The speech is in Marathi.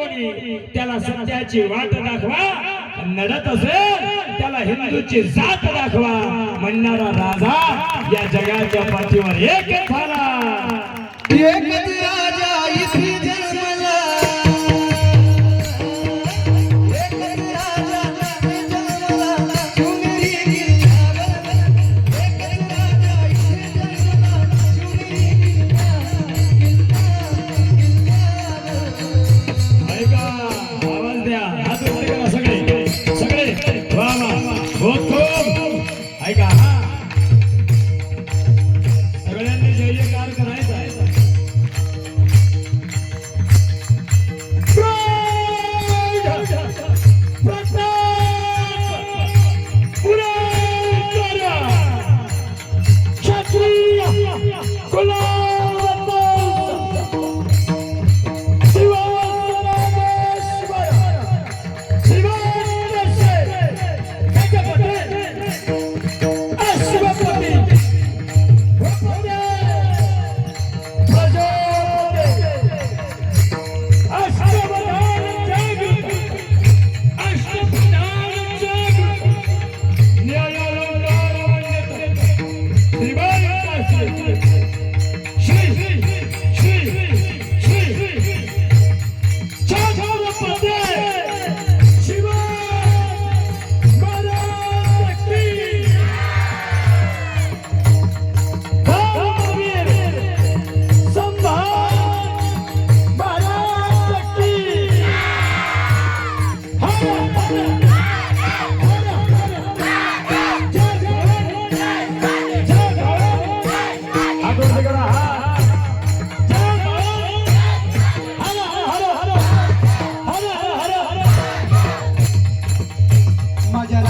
कोणी त्याला सत्याची वाट दाखवा नडत असेल त्याला हिंदूची जात दाखवा. म्हणणारा राजा या जगाच्या पाठीवर एक एक આયગા હા Mayará.